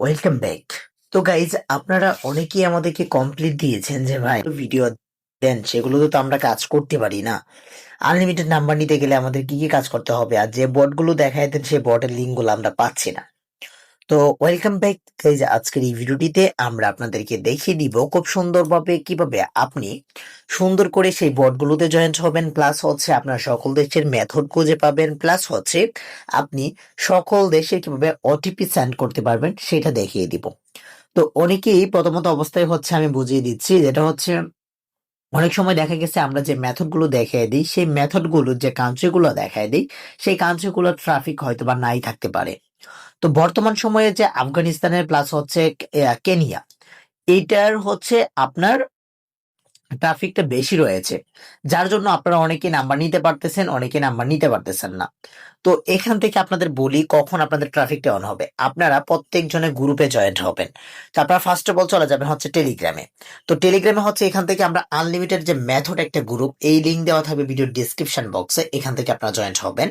Welcome back তো guys আপনারা অনেকেই আমাদেরকে কমপ্লিট দিয়েছেন যে ভাই ভিডিও দেন সেগুলো তো আমরা কাজ করতে পারি না। আনলিমিটেড নাম্বার নিতে গেলে আমাদের কি কি কাজ করতে হবে? আর যে বটগুলো দেখায় দেন সেই বটের লিঙ্কগুলো আমরা পাচ্ছি না। তো ওয়েলকাম ব্যাক গাইজ, আজকের এই ভিডিওটিতে আমরা আপনাদেরকে দেখিয়ে দিব খুব সুন্দরভাবে কীভাবে আপনি সুন্দর করে সেই বটগুলোতে জয়েন্ট হবেন, প্লাস হচ্ছে আপনার সকল দেশের মেথড খুঁজে পাবেন, প্লাস হচ্ছে আপনি সকল দেশে কীভাবে ওটিপি সেন্ড করতে পারবেন সেটা দেখিয়ে দিব। তো অনেকেই প্রথমত অবস্থায় হচ্ছে আমি বুঝিয়ে দিচ্ছি, যেটা হচ্ছে অনেক সময় দেখা গেছে আমরা যে মেথডগুলো দেখিয়ে দিই, সেই মেথডগুলো যে কান্ট্রি গুলো দেখায় দিই, সেই কান্ট্রি গুলোর ট্রাফিক হয়তো বা নাই থাকতে পারে। তো বর্তমান সময়ে যে আফগানিস্তানের প্লাস হচ্ছে কেনিয়া। এইটার হচ্ছে আপনার ট্রাফিকটা বেশি রয়েছে। যার জন্য আপনারা অনেকে নাম্বার নিতে পারতেছেন অনেকে নাম্বার নিতে পারতেছেন না। তো এখান থেকে আপনাদের বলি কখন আপনাদের ট্রাফিকটা অন হবে। আপনারা প্রত্যেকজনের গ্রুপে জয়েন্ট হবেন। তো আপনারা ফার্স্ট অফ অল চলে যাবেন হচ্ছে টেলিগ্রামে তো টেলিগ্রামে হচ্ছে এখান থেকে আমরা আনলিমিটেড যে মেথড একটা গ্রুপ এই লিঙ্ক দেওয়া থাকবে ভিডিও ডিসক্রিপশন বক্সে এখান থেকে আপনারা জয়েন্ট হবেন।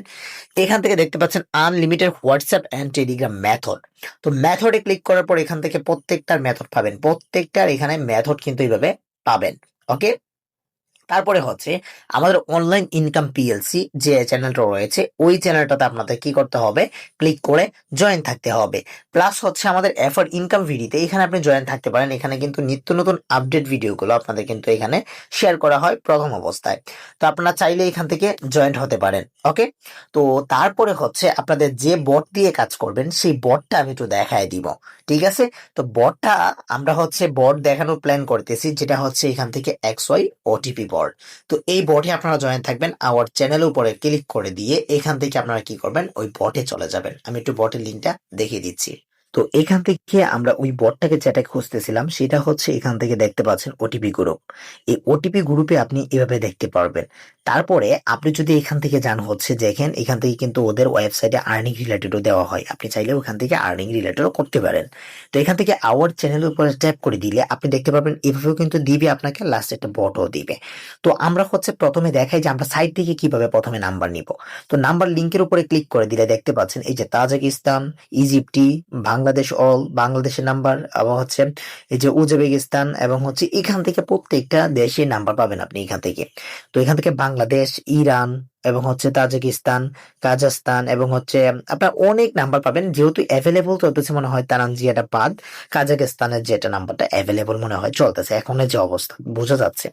এখান থেকে দেখতে পাচ্ছেন unlimited WhatsApp and Telegram method তো মেথডে ক্লিক করার পর এখান থেকে প্রত্যেকটার মেথড পাবেন। প্রত্যেকটার এখানে মেথড কিন্তু এইভাবে পাবেন। ওকে তারপরে হচ্ছে আমাদের অনলাইন ইনকাম পিএলসি যে চ্যানেলটা রয়েছে, ওই চ্যানেলটাতে আপনাদের কি করতে হবে? ক্লিক করে জয়েন থাকতে হবে। প্লাস হচ্ছে আমাদের এফার ইনকাম ভিডিওতে এখানে আপনি জয়েন থাকতে পারেন। এখানে কিন্তু নিত্য নতুন আপডেট ভিডিওগুলো আপনাদের কিন্তু এখানে শেয়ার করা হয় প্রথম অবস্থায়। তো আপনারা চাইলে এখান থেকে জয়েন্ট হতে পারেন ওকে তো তারপরে হচ্ছে আপনাদের যে বট দিয়ে কাজ করবেন, সেই বটটা আমি একটু দেখায় দিব, ঠিক আছে? তো বটটা আমরা হচ্ছে বট দেখানোর প্ল্যান করতেছি, যেটা হচ্ছে এখান থেকে এক্স ওয়াই ওটিপি বট তো এই বটে আপনারা জয়েন থাকবেন আওয়ার চ্যানেল উপরে ক্লিক করে দিয়ে এখান থেকে আপনারা কি করবেন? ওই বটে চলে যাবেন। আমি একটু বটের লিঙ্কটা দেখিয়ে দিচ্ছি। তো এখান থেকে আমরা ওই বটটাকে যেটা খুঁজতেছিলাম, সেটা হচ্ছে এখান থেকে দেখতে পাচ্ছেন ওটিপি গ্রুপ এই ওটিপি গ্রুপে আপনি এভাবে দেখতে পারবেন। তারপরে আপনি যদি এখান থেকে যান হচ্ছে, দেখেন এখান থেকে কিন্তু ওদের ওয়েবসাইটে আর্নিং রিলেটেডও দেওয়া হয়। আপনি চাইলে ওখান থেকে আর্নিং রিলেটেডও করতে পারেন। তো এখান থেকে আওয়ার চ্যানেলের উপরে ট্যাপ করে দিলে আপনি দেখতে পাবেন এভাবেও কিন্তু দিবে আপনাকে লাস্ট একটা বটও দিবে। তো আমরা হচ্ছে প্রথমে দেখাই যে আমরা সাইট থেকে কীভাবে প্রথমে নাম্বার নিব। তো নাম্বার লিঙ্কের উপরে ক্লিক করে দিলে দেখতে পাচ্ছেন এই যে তাজিকিস্তান ইজিপ্টি বাংলাদেশ অল বাংলাদেশের নাম্বার আবার হচ্ছে এই যে উজবেকিস্তান এবং হচ্ছে এখান থেকে প্রত্যেকটা দেশের নাম্বার পাবেন আপনি এখান থেকে। তো এখান থেকে বাংলাদেশ, ইরান এবং হচ্ছে তাজিকিস্তান কাজাস্তান এবং হচ্ছে আপনার অনেক নাম্বার পাবেন। যেহেতু অ্যাভেলেবল চলতেছে মনে হয় তারানজিয়াটা বাদ কাজাকিস্তানের যেটা নাম্বারটা অ্যাভেলেবল মনে হয় চলতেছে। এখনের যে অবস্থা, বোঝা যাচ্ছে।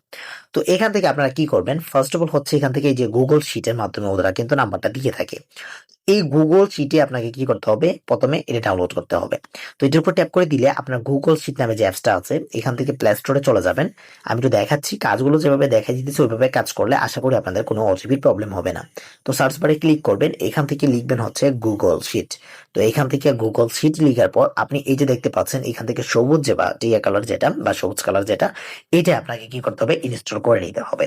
তো এখান থেকে আপনারা কি করবেন? ফার্স্ট অফ অল হচ্ছে এখান থেকে এই যে গুগল শিটের মাধ্যমে ওরা কিন্তু নাম্বারটা দিয়ে থাকে। এই গুগল শিটে আপনাকে কি করতে হবে? প্রথমে এটা ডাউনলোড করতে হবে। তো এটার উপর ট্যাপ করে দিলে আপনার গুগল শিট নামে যে অ্যাপসটা আছে, এখান থেকে প্লে স্টোরে চলে যাবেন। আমি তো দেখাচ্ছি, কাজগুলো যেভাবে দেখা দিতেছি, ওইভাবে কাজ করলে আশা করি আপনাদের কোনো অসুবিধ প্রবলেম হবে না। তো সার্চ বারে ক্লিক করবেন, এখান থেকে লিখবেন হচ্ছে গুগল শিট তো এখান থেকে গুগল শিট লিখার পর আপনি এই যে দেখতে পাচ্ছেন, এখান থেকে সবুজ যে বা, টিয়া কালার যেটা বা সবুজ কালার যেটা, এটা আপনাকে কি করতে হবে? ইনস্টল করে নিতে হবে।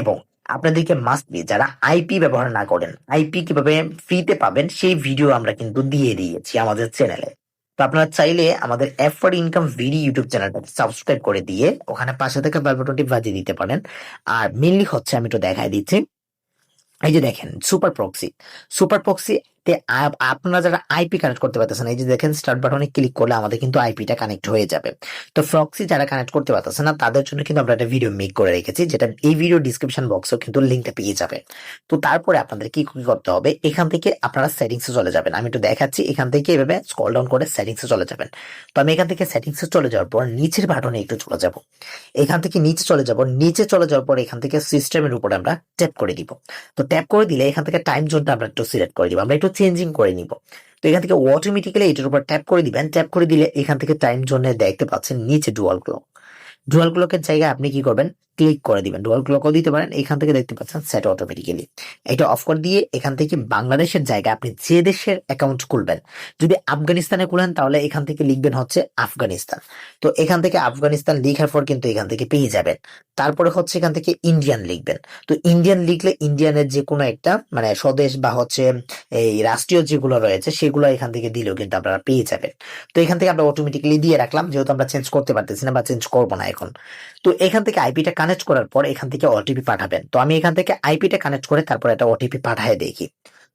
এবং আপনাদেরকে মাস্ট বি যারা আইপি ব্যবহার না করেন আইপি কীভাবে ফ্রিতে পাবেন, সেই ভিডিও আমরা কিন্তু দিয়ে দিয়েছি আমাদের চ্যানেলে তো আপনারা চাইলে আমাদের এফ ইনকাম ভিডি ইউটিউব চ্যানেলটাকে সাবস্ক্রাইব করে দিয়ে ওখানে পাশে থাকা বেল বাজিয়ে দিতে পারেন। আর মেনলি হচ্ছে আমি একটু দেখাই দিচ্ছি। এই যে দেখেন সুপার প্রক্সি সুপার প্রক্সি তে আপ- আপনারা যারা আইপি কানেক্ট করতে পারতেছেন, এই যে দেখেন স্টার্ট বাটনে ক্লিক করলে আমাদের কিন্তু আইপিটা কানেক্ট হয়ে যাবে। তো ফ্রক্সি যারা কানেক্ট করতে পারতেছে না, তাদের জন্য কিন্তু আমরা একটা ভিডিও মেক করে রেখেছি, যেটা এই ভিডিও ডিসক্রিপশন বক্সেও কিন্তু লিঙ্কটা পেয়ে যাবে। তো তারপরে আপনাদের কি কি করতে হবে, এখান থেকে আপনারা সেটিংসে চলে যাবেন। আমি একটু দেখাচ্ছি, এখান থেকে এভাবে স্ক্রল ডাউন করে সেটিংসে চলে যাবেন। তো আমি এখান থেকে সেটিংসে চলে যাওয়ার পর নিচের বাটনে একটু চলে যাব। এখান থেকে নিচে চলে যাব, নিচে চলে যাওয়ার পর এখান থেকে সিস্টেমের উপরে আমরা ট্যাপ করে দিব। তো ট্যাপ করে দিলে এখান থেকে টাইম জোনটা আমরা একটু সিলেক্ট করে দিব। আমরা একটু চেঞ্জিং করে নিব। তো এখান থেকে অটোমেটিক্যালি এটার উপর ট্যাপ করে দিবেন। ট্যাপ করে দিলে এখান থেকে টাইম জোনে দেখতে পাচ্ছেন নিচে ডুয়াল ক্লক ডুয়াল ক্লকের জায়গায় আপনি কি করবেন? ক্লিক করে দিবেন। ডুয়াল ক্লকও দিতে পারেন। এখান থেকে দেখতে পাচ্ছেন সেট অটোমেটিক্যালি এটা অফ করে দিয়ে এখান থেকে বাংলাদেশের জায়গায় আপনি যে দেশের অ্যাকাউন্ট খুলবেন, যদি আফগানিস্তানে খুলেন, তাহলে এখান থেকে লিখবেন হচ্ছে আফগানিস্তান। তো এখান থেকে আফগানিস্তান লিখার পর কিন্তু এখান থেকে পেয়ে যাবেন। তারপরে হচ্ছে এখান থেকে ইন্ডিয়ান লিখবেন। তো ইন্ডিয়ান লিখলে ইন্ডিয়ানের যে কোনো একটা মানে স্বদেশ বা হচ্ছে এই রাষ্ট্রীয় যেগুলো রয়েছে, সেগুলো এখান থেকে দিলেও কিন্তু আপনারা পেয়ে যাবেন। তো এখান থেকে আমরা অটোমেটিক্যালি দিয়ে রাখলাম, যেহেতু আমরা চেঞ্জ করতে পারতেছি না বা চেঞ্জ করব না এখন। তো এখান থেকে আইপিটা কানেক্ট করার পর এখান থেকে ওটিপি পাঠাবেন। তো আমি এখান থেকে আইপিটা কানেক্ট করে তারপর একটা ওটিপি পাঠায় দেখি।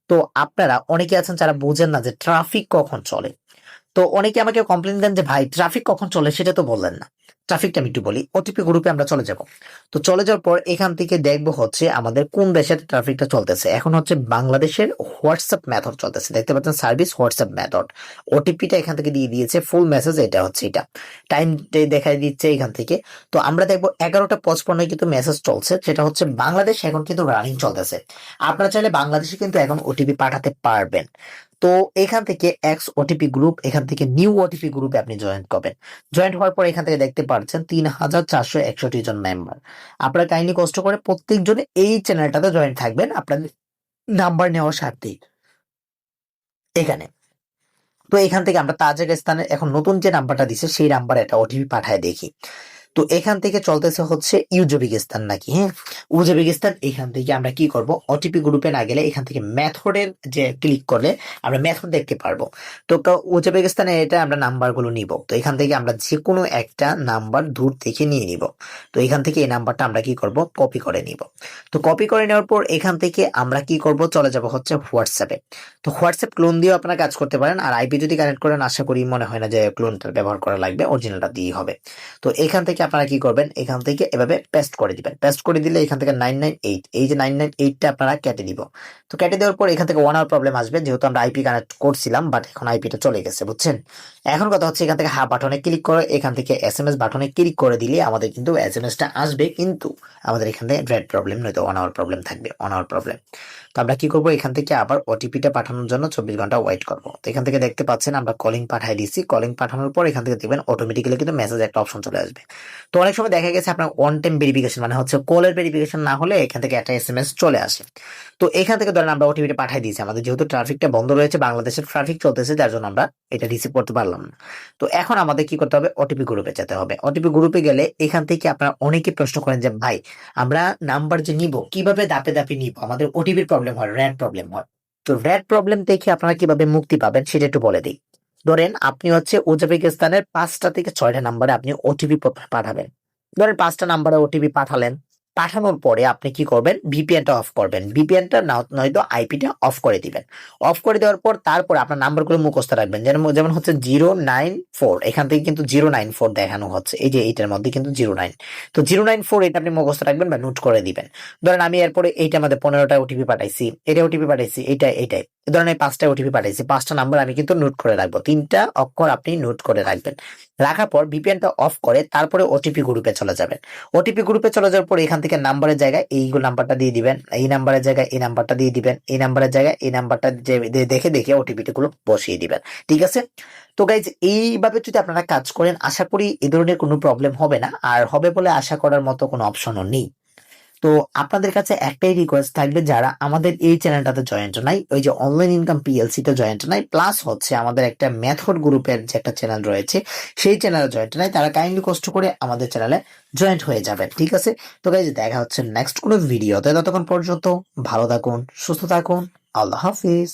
তো আপনারা অনেকে আছেন যারা বোঝেন না যে ট্রাফিক কখন চলে। তো অনেকে আমাকে কমপ্লেন দেন যে, ভাই ট্রাফিক কখন চলে? সেটা তো বললেন না। ট্রাফিকটা আমি একটু বলি। ওটিপি গ্রুপে আমরা চলে যাব। তো চলে যাওয়ার পর এখান থেকে দেখব হচ্ছে আমাদের কোন দেশের ট্রাফিকটা চলতেছে। এখন হচ্ছে বাংলাদেশের হোয়াটসঅ্যাপ মেথড চলতেছে। দেখতে পাচ্ছেন সার্ভিস হোয়াটসঅ্যাপ মেথড ওটিপিটা এখান থেকে দিয়ে দিয়েছে। ফুল মেসেজ এটা হচ্ছে এটা। টাইম দেখাই দিচ্ছে এখান থেকে। তো আমরা দেখব এগারোটা পঁচপন্ন কিন্তু মেসেজ চলছে। সেটা হচ্ছে বাংলাদেশ এখন কিন্তু রানিং চলতেছে। আপনারা চাইলে বাংলাদেশে কিন্তু এখন ওটিপি পাঠাতে পারবেন। তো এখান থেকে এক্স ওটিপি গ্রুপ এখান থেকে নিউ ওটিপি গ্রুপে আপনি জয়েন করবেন। জয়েন হওয়ার পর এখান থেকে দেখতে পাচ্ছেন তিন হাজার চারশো একষট্টি জন মেম্বার আপনারা কাইন্ডলি কষ্ট করে প্রত্যেকজনে এই চ্যানেলটাতে জয়েন থাকবেন আপনাদের নাম্বার নেওয়ার স্বার্থেই। এখানে। তো এখান থেকে আমরা তাজিকিস্তানের এখন নতুন যে নাম্বারটা দিছে, সেই নাম্বারে একটা ওটিপি পাঠায় দেখি। তো এখান থেকে চলতেছে হচ্ছে ইউজবেকিস্তান নাকি হ্যাঁ? উজবেকিস্তান, এখান থেকে আমরা কি করব? ওটিপি গ্রুপে না গেলে এখান থেকে মেথডের যে ক্লিক করলে আমরা মেথড দেখতে পারব। তো উজবেকিস্তানে এটা আমরা নাম্বারগুলো নিব। তো এখান থেকে আমরা যে কোনো একটা নাম্বার দূর থেকে নিয়ে নিব। তো এখান থেকে এই নাম্বারটা আমরা কি করব? কপি করে নিব। তো কপি করে নেওয়ার পর এখান থেকে আমরা কি করব? চলে যাব হচ্ছে হোয়াটসঅ্যাপে। তো হোয়াটসঅ্যাপ ক্লোন দিয়েও আপনারা কাজ করতে পারেন। আর আইপি যদি কানেক্ট করেন, আশা করি মনে হয় না যে ক্লোনটা ব্যবহার করা লাগবে। অরিজিনালটা দিয়ে হবে। তো এখান থেকে আপনারা কি করবেন? এখান থেকে এভাবে পেস্ট করে দিবেন। পেস্ট করে দিলে এখান থেকে নাইন নাইন এইট এই যে নাইন নাইন এইটটা আপনারা কেটে দিব। তো কেটে দেওয়ার পর এখান থেকে ওয়ান আওয়ার প্রবলেম আসবে, যেহেতু আমরা আইপি কানেক্ট করছিলাম বাট এখন আইপিটা চলে গেছে, বুঝছেন? এখন কথা হচ্ছে এখান থেকে হা বাটনে ক্লিক করে, এখান থেকে এস এম এস বাটনে ক্লিক করে দিলে আমাদের কিন্তু এস এম এসটা আসবে, কিন্তু আমাদের এখানে রেড প্রবলেম নয়তো ওয়ান আওয়ার প্রবলেম থাকবে ওয়ান আওয়ার প্রবলেম তো আমরা কি করব? এখান থেকে আবার ওটিপিটা পাঠানোর জন্য চব্বিশ ঘণ্টা ওয়েট করব। তো এখান থেকে দেখতে পাচ্ছেন আমরা কলিং পাঠাই দিচ্ছি কলিং পাঠানোর পর এখান থেকে দেখবেন অটোমেটিক্যালি কিন্তু মেসেজ একটা অপশন চলে আসবে। তো অনেক সময় দেখা গেছে আপনার ওয়ান টাইম ভেরিফিকেশন মানে হচ্ছে কলের ভেরিফিকেশন না হলে এখান থেকে একটা এস এম এস চলে আসে। তো এখান থেকে ধরেন আমরা ওটিপিটা পাঠিয়ে দিয়েছি। আমাদের যেহেতু ট্রাফিকটা বন্ধ রয়েছে, বাংলাদেশের ট্রাফিক চলতেছে যার জন্য আমরা এটা রিসিভ করতে পারলাম না। তো এখন আমাদের কি করতে হবে? ওটিপি গ্রুপে যেতে হবে। ওটিপি গ্রুপে গেলে এখান থেকে আপনারা অনেকে প্রশ্ন করেন যে, ভাই, আমরা নাম্বার যে নিব, কীভাবে দাপে দাপে নিব? আমাদের ওটিপির প্রবলেম হয় র্যাড প্রবলেম হয়। তো র্যাড প্রবলেম দেখে আপনারা কীভাবে মুক্তি পাবেন সেটা একটু বলে দিই। ধরেন আপনি হচ্ছে উজবেকিস্তানের পাঁচটা থেকে ছয়টা নাম্বারে আপনি ওটিপি পাঠাবেন। ধরেন পাঁচটা নাম্বারে ওটিপি পাঠালেন, পাঠানোর পরে আপনি কি করবেন? ভিপিএনটা অফ করবেন। ভিপিএনটা নয়তো আইপিটা অফ করে দিবেন। অফ করে দেওয়ার পর তারপর আপনার নাম্বারগুলো মুখস্থ রাখবেন। যেমন যেমন হচ্ছে জিরো নাইন ফোর এখান থেকে কিন্তু জিরো নাইন ফোর দেখানো হচ্ছে। এই যে এইটার মধ্যে কিন্তু জিরো নাইন তো জিরো নাইন ফোর এটা আপনি মুখস্থ রাখবেন বা নোট করে দিবেন। ধরেন আমি এরপরে এইটা আমাদের পনেরোটা ওটিপি পাঠাইছি, এটা ওটিপি পাঠাইছি এটা এটাই ধরেন এই পাঁচটা ওটিপি পাঠাইছি। পাঁচটা নাম্বার আমি কিন্তু নোট করে রাখব। তিনটা অক্ষর আপনি নোট করে রাখবেন। রাখার পর ভিপিএনটা অফ করে তারপরে ওটিপি গ্রুপে চলে যাবেন। ওটিপি গ্রুপে চলে যাওয়ার পর এখান থেকে নাম্বারের জায়গায় এই নাম্বারটা দিয়ে দিবেন, এই নাম্বারের জায়গায় এই নাম্বারটা দিয়ে দিবেন, এই নাম্বারের জায়গায় এই নাম্বারটা দেখে দেখে ওটিপিটি গুলো বসিয়ে দিবেন। ঠিক আছে? তো গাইজ এইভাবে যদি আপনারা কাজ করেন, আশা করি এ ধরনের কোনো প্রবলেম হবে না। আর হবে বলে আশা করার মতো কোনো অপশনও নেই। তো আপনাদের কাছে একটাই রিকোয়েস্ট থাকবে যারা আমাদের এই চ্যানেলটাতে জয়েন্ট নাই, ওই যে অনলাইন ইনকাম পিএলসি তে জয়েন্ট নাই প্লাস হচ্ছে আমাদের একটা মেথড গ্রুপের যে একটা চ্যানেল রয়েছে, সেই চ্যানেলে জয়েন্ট নাই, তারা কাইন্ডলি কষ্ট করে আমাদের চ্যানেলে জয়েন্ট হয়ে যাবে, ঠিক আছে? তো গাইজ দেখা হচ্ছে নেক্সট কোনো ভিডিওতে ততক্ষণ পর্যন্ত ভালো থাকুন, সুস্থ থাকুন, আল্লাহ হাফিজ।